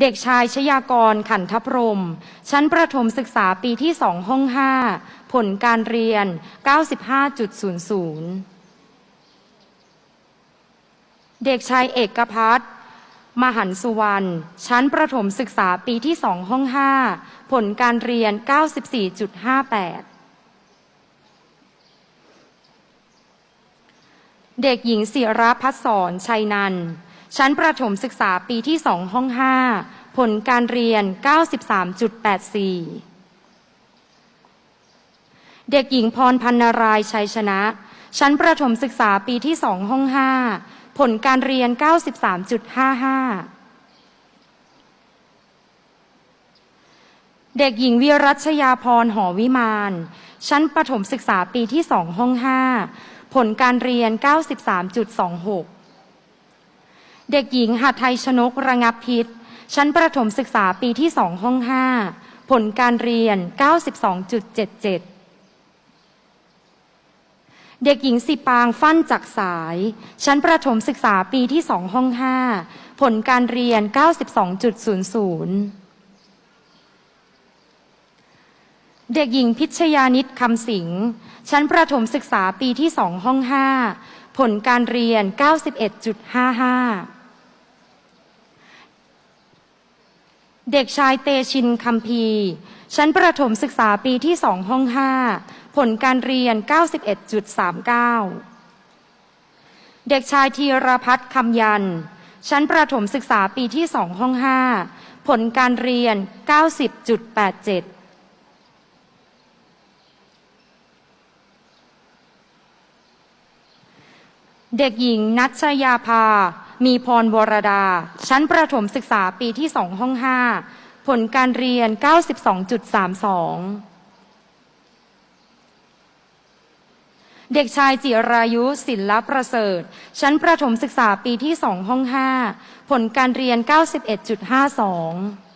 เด็กชายชยากรขันทพรม ชั้นประถมศึกษาปีที่สองห้องห้าผลการเรียน 95.00 เด็กชายเอกพัฒน์มหันสุวรรณ ชั้นประถมศึกษาปีที่สองห้องห้าผลการเรียน 94.58เด็กหญิงศิระพัฒสอนชัยนันท์ ชั้นประถมศึกษาปีที่สองห้องห้าผลการเรียน 93.84 เด็กหญิงพรพันนารายชัยชนะ ชั้นประถมศึกษาปีที่สองห้องห้าผลการเรียน 93.55เด็กหญิงวิรัชยาพรหอวิมาน ชั้นประถมศึกษาปีที่สองห้องห้าผลการเรียน 93.26 เด็กหญิงหัดไทยชนกระงับพิษ ชั้นประถมศึกษาปีที่สองห้องห้าผลการเรียน 92.77 เด็กหญิงสิปางฟั่นจักสาย ชั้นประถมศึกษาปีที่สองห้องห้าผลการเรียน 92.00เด็กหญิงพิชยานิตคำสิงชั้นประถมศึกษาปีที่สองห้องห้าผลการเรียน 91.55 เด็กชายเตชินคัมพีชั้นประถมศึกษาปีที่สองห้องห้าผลการเรียน 91.39 เด็กชายธีรพัฒน์คำยัน ชั้นประถมศึกษาปีที่สองห้องห้าผลการเรียน 90.87เด็กหญิงนัชยาภา มีพรวรดา ชั้นประถมศึกษาปีที่สองห้องห้าผลการเรียน 92.32 เด็กชายจิรายุศิลประเสริฐ ชั้นประถมศึกษาปีที่สองห้องห้าผลการเรียน 91.52